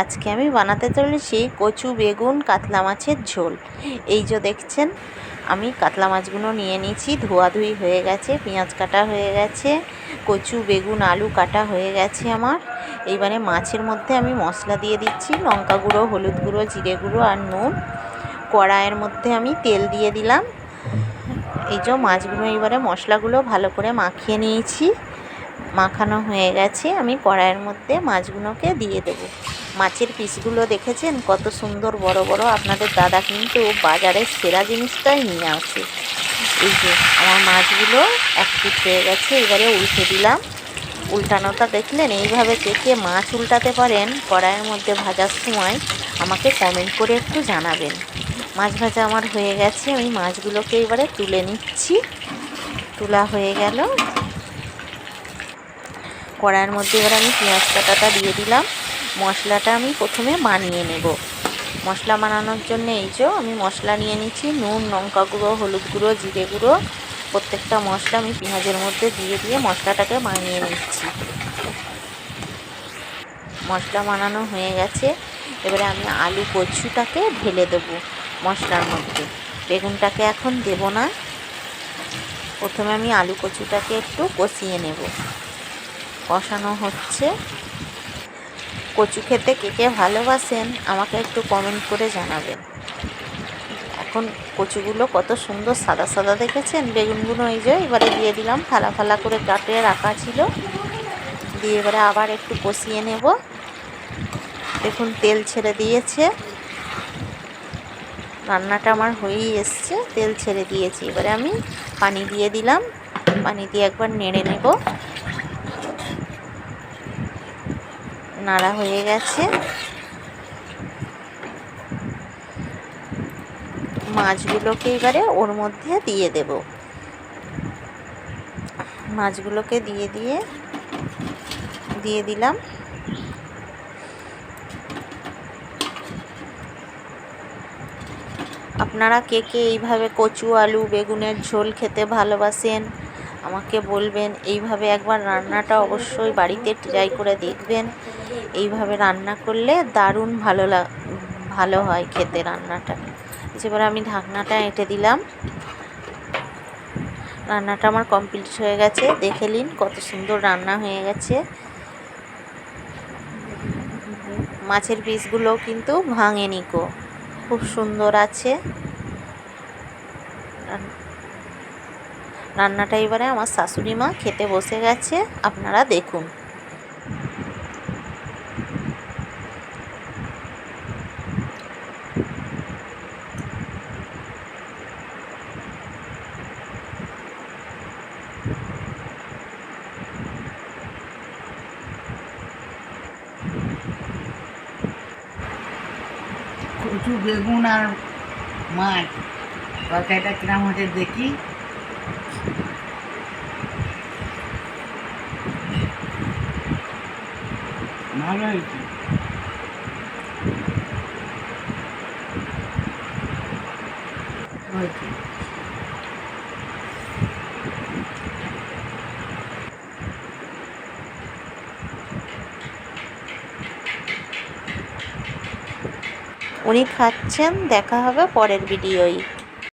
আজকে আমি বানাতে চলেছি কচু বেগুন কাতলা মাছের ঝোল। এই যে দেখছেন, আমি কাতলা মাছগুলো নিয়ে নিয়েছি ধোয়াধুয়ি হয়ে গেছে, পেঁয়াজ কাটা হয়ে গেছে, কচু বেগুন আলু কাটা হয়ে গেছে আমার। এইবারে মাছের মধ্যে আমি মশলা দিয়ে দিচ্ছি, লঙ্কা গুঁড়ো, হলুদ গুঁড়ো, জিরে গুঁড়ো আর নুন। কড়াইয়ের মধ্যে আমি তেল দিয়ে দিলাম। এই যে মাছগুলো এবারে মশলাগুলো ভালো করে মাখিয়ে নিয়েছি। মাখানো হয়ে গেছে, আমি কড়াইয়ের মধ্যে মাছগুলোকে দিয়ে দেবো। মাছের পিসগুলো দেখেছেন? কত সুন্দর বড় বড়। আপনাদের দাদা কিন্তু বাজারের সেরা জিনিসটাই নিয়ে আসে। এই যে আমার মাছগুলো এক পিস হয়ে গেছে, এবারে উল্টে দিলাম। উল্টানোটা দেখলেন, এইভাবে কে কে মাছ উল্টাতে পারেন, কড়াইয়ের মধ্যে ভাজার সময় আমাকে কমেন্ট করে একটু জানাবেন। মাছ ভাজা আমার হয়ে গেছে, আমি মাছগুলোকে এবারে তুলে নিচ্ছি। তোলা হয়ে গেল। কড়াইয়ের মধ্যে এবার আমি পেঁয়াজ কাটাটা দিয়ে দিলাম। মশলাটা আমি প্রথমে বানিয়ে নেব। মশলা বানানোর জন্য এই যে আমি মশলা নিয়ে নিচ্ছি, নুন, লঙ্কা গুঁড়ো, হলুদ গুঁড়ো, জিরে গুঁড়ো। প্রত্যেকটা মশলা আমি পেঁয়াজের মধ্যে দিয়ে দিয়ে মশলাটাকে বানিয়ে নিচ্ছি। মশলা বানানো হয়ে গেছে। এবারে আমি আলু কচুটাকে ঢেলে দেবো মশলার মধ্যে। বেগুনটাকে এখন দেব না। প্রথমে আমি আলু কচুটাকে একটু কষিয়ে নেব। কষানো হচ্ছে। কচু খেতে কে কে ভালোবাসেন, আমাকে একটু কমেন্ট করে জানাবেন। এখন কচুগুলো কত সুন্দর সাদা সাদা দেখেছেন? বেগুনগুলো এই যে এবারে দিয়ে দিলাম, ফালা ফালা করে কাটে রাখা ছিল। দিয়ে এবারে আবার একটু কষিয়ে নেব। দেখুন, তেল ছেড়ে দিয়েছে। রান্নাটা আমার হয়েই এসছে, তেল ছেড়ে দিয়েছি। এবারে আমি পানি দিয়ে দিলাম। পানি দিয়ে একবার নেড়ে নেব। নাড়া হয়ে গেছে। মাছগুলোকে এবারে ওর মধ্যে দিয়ে দেব। মাছগুলোকে দিয়ে দিয়ে দিয়ে দিলাম। আপনারা কে কে এইভাবে কচু, আলু, বেগুনের ঝোল খেতে ভালোবাসেন, আমাকে বলবেন। এইভাবে একবার রান্নাটা অবশ্যই বাড়িতে ট্রাই করে দেখবেন। এইভাবে রান্না করলে দারুণ ভালো ভালো হয় খেতে রান্নাটা। এবার আমি ঢাকনাটা এঁটে দিলাম, রান্নাটা আমার কমপ্লিট হয়ে গেছে। দেখে নিন কত সুন্দর রান্না হয়ে গেছে। মাছের পিসগুলো কিন্তু ভাঙেনি কো খুব সুন্দর আছে। রান্নাটা এবারে আমার শাশুড়ি মা খেতে বসে গেছে। আপনারা দেখুন। কচু বেগুন আর মাছ। তরকারিটা কিরম হচ্ছে দেখি। ভালো হয়েছে। হয়েছে। উনি খাচ্ছেন দেখা হবে পরের ভিডিওয়